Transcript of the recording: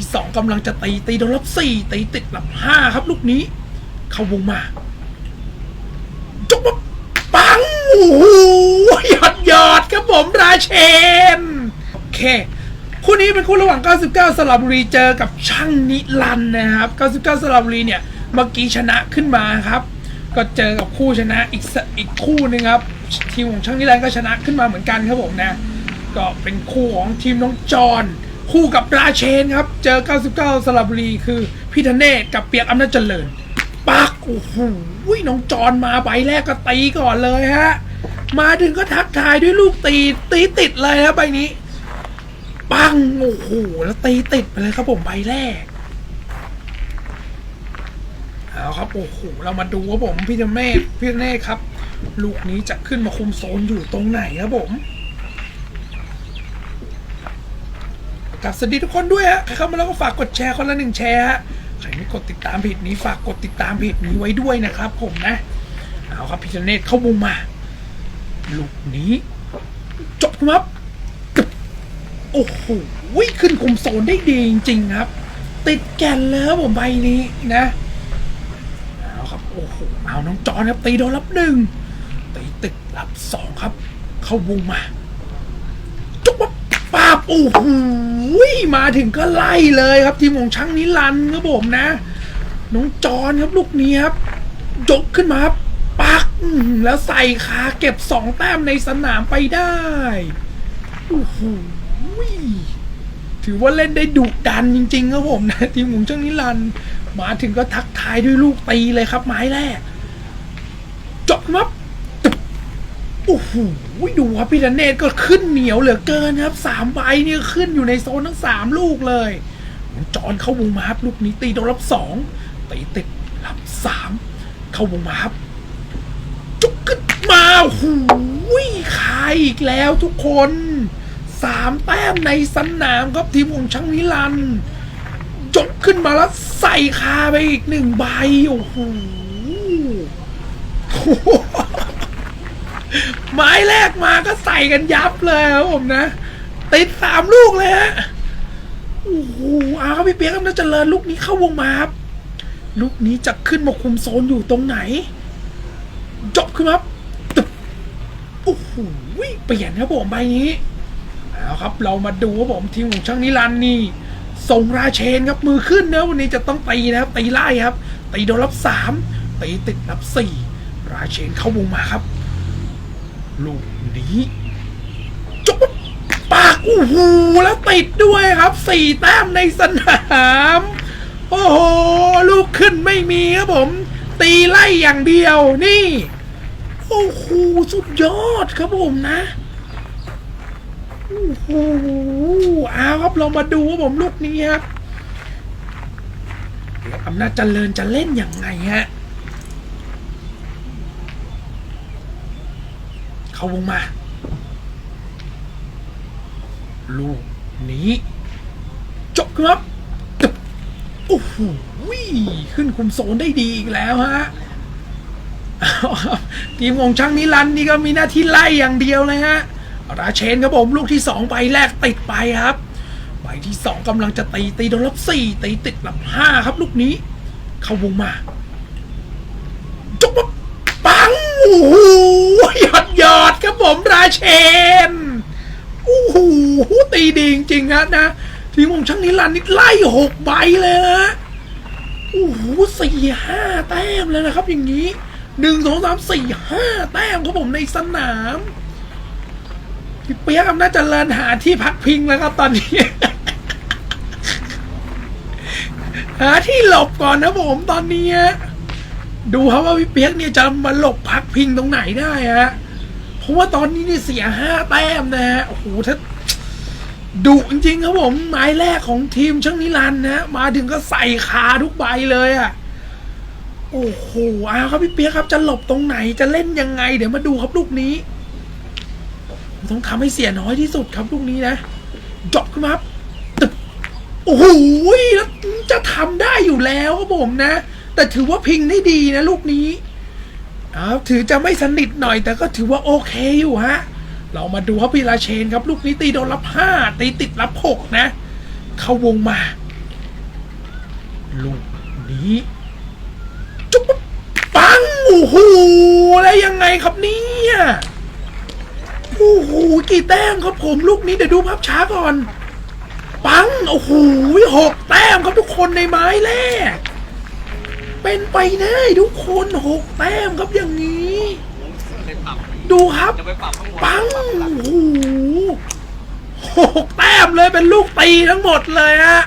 ที่สองกำลังจะตีตีโดนรับสี่ตีติดรับห้าครับ ลูกนี้ เข้าวงมาจบมาปังโอ้โหหยอดหยอดครับผมราเชน โอเค คู่นี้เป็นคู่ระหว่าง 99 สระบุรีเจอกับช่างนิรันนะครับ 99 สระบุรีเนี่ย เมื่อกี้ชนะขึ้นมาครับ ก็เจอกับคู่ชนะอีกอีกคู่หนึงครับ ทีมของช่างนิรันก็ชนะขึ้นมาเหมือนกันครับผมนะ ก็เป็นคู่ของทีมน้องจอน คู่กับราเชนครับ เจอ 99สระบุรีคือพี่ธเนศกับเปียกอำนาจเจริญปักโอ้โหน้องจอนมาใบแรกก็ตีก่อนเลยฮะ มาถึงก็ทักทายด้วยลูกตีตีติดเลยครับใบนี้ ปังโอ้โหแล้วตีติดไปเลยครับผมใบแรกเอาครับโอ้โหเรามาดูครับผมพี่ธเมฆพี่ธเนศครับ ลูกนี้จะขึ้นมาคุมโซนอยู่ตรงไหนครับผม กับสวัสดีทุกคนด้วยฮะ ใครเข้ามาแล้วก็ฝากกดแชร์คนละหนึ่งแชร์ฮะ ใครไม่กดติดตามเพจนี้ฝากกดติดตามเพจนี้ไว้ด้วยนะครับผมนะ เอาครับพี่ธเนศเข้ามุมมาลูกนี้ จบครับ โอ้โหขึ้นคุมโซนได้ดีจริงๆครับ ติดแกนเลยครับผมใบนี้นะเอาครับโอ้โหเอาน้องจอนครับตีโดนรับหนึ่งตีติดรับสองครับ เข้าวงมา ปั๊บป้าบโอ้โหมาถึงก็ไล่เลยครับ ทีมของช่างนิรันด์ครับผมนะ น้องจอนครับลูกนี้ครับยกขึ้นมาครับปักแล้วใส่ขาเก็บสองแต้มในสนามไปได้โอ้โหถือว่าเล่นได้ดุดันจริงๆครับผมนะ ทีมของเจ้านิรันด์มาถึงก็ทักทายด้วยลูกตีเลยครับไม้แรกจบครับ โอ้โหดูครับพี่ธเนศก็ขึ้นเหนียวเหลือเกินครับสามใบเนี่ยขึ้นอยู่ในโซนทั้งสามลูกเลยจอนเข้าวงมาครับลูกนี้ตีโดนรับสองตีติดรับสามเข้าวงมาครับจุกขึ้นมาหูยคายอีกแล้วทุกคนสามแต้มในสนามครับทีมของช่างนิรันจกขึ้นมาแล้วใส่คาไปอีกหนึ่งใบโอ้โห ไม้แรกมาก็ใส่กันยับเลยครับผมนะ ติดสามลูกเลยฮะโอ้โหเอาครับพี่เปียกครับน่าจะเจริญลูกนี้เข้าวงมาครับลูกนี้จะขึ้นมาคุมโซนอยู่ตรงไหนจบขึ้นมาครับตึบโอ้โหเปลี่ยนครับผมใบนี้เอาครับ เรามาดูครับผมทีมของช่างนิรันนี่ ส่งราเชนครับมือขึ้นนะวันนี้จะต้องตีนะครับตีไล่ครับตีโดนรับสามตีติดรับสี่ราเชนเข้าวงมาครับ ลูกนี้จบปากโอ้โหแล้วติดด้วยครับสี่แต้มในสนาม โอ้โห ลูกขึ้นไม่มีครับผม ตีไล่อย่างเดียวนี่ โอ้โหสุดยอดครับผมนะโอ้โหเอาครับเรามาดูครับผมลูกนี้ครับอำนาจเจริญจะเล่นอย่างไงฮะ เข้าวงมา ลูกนี้จบครับตึบโอ้โหขึ้นคุมโซนได้ดีอีกแล้วฮะทีมของช่างนิรันนี่ก็มีหน้าที่ไล่อย่างเดียวเลยฮะราเชนครับผมลูกที่สองใบแรกติดไปครับ ใบที่สองกำลังจะตีตีโดนรับสี่ตีติดรับห้าครับ ลูกนี้ เข้าวงมาจบปั๊บ ปังโอ้โหหยอดหยอดครับผมราเชนโอ้โหตีดีจริงๆฮะนะ ทีมของช่างนิรันดร์นี่ไล่หกใบเลยนะโอ้โหสี่ห้าแต้มเลยนะครับ อย่างนี้หนึ่งสองสามสี่ห้าแต้มครับผมในสนามพี่เปียกอำนาจเจริญหาที่พักพิงแล้วครับตอนนี้ หาที่หลบก่อนนะผมตอนนี้ ดูครับว่าพี่เปียกเนี่ยจะมาหลบพักพิงตรงไหนได้ฮะเพราะว่าตอนนี้นี่เสียห้าแต้มนะฮะโอ้โหถ้าดุจริงครับผมไม้แรกของทีมช่างนิรันนะมาถึงก็ใส่ขาทุกใบเลยอะ่ะโอ้โหอาครับพี่เปียกครับ จะหลบตรงไหนจะเล่นยังไง เดี๋ยวมาดูครับลูกนี้ ต้องทำให้เสียน้อยที่สุดครับลูกนี้นะจบขึ้นมาครับตึบโอ้โหแล้วจะทำได้อยู่แล้วครับผมนะ แต่ถือว่าพิงได้ดีนะลูกนี้อ้าวถือจะไม่สนิทหน่อย แต่ก็ถือว่าโอเคอยู่ฮะ เรามาดูครับพีราเชนครับ ลูกนี้ตีโดนรับห้าตีติดรับหกนะ เข้าวงมา ลูกนี้จุ๊บปังโอ้โหแล้วยังไงครับเนี่ยโอ้โหกี่แต้มครับผมลูกนี้เดี๋ยวดูภาพช้าก่อน ปังโอ้โหหกแต้มครับทุกคนในไม้แรก เป็นไปได้ทุกคนหกแต้มครับอย่างนี้ ดูครับ ปังโอ้โหหกแต้มเลยเป็นลูกตีทั้งหมดเลยฮะ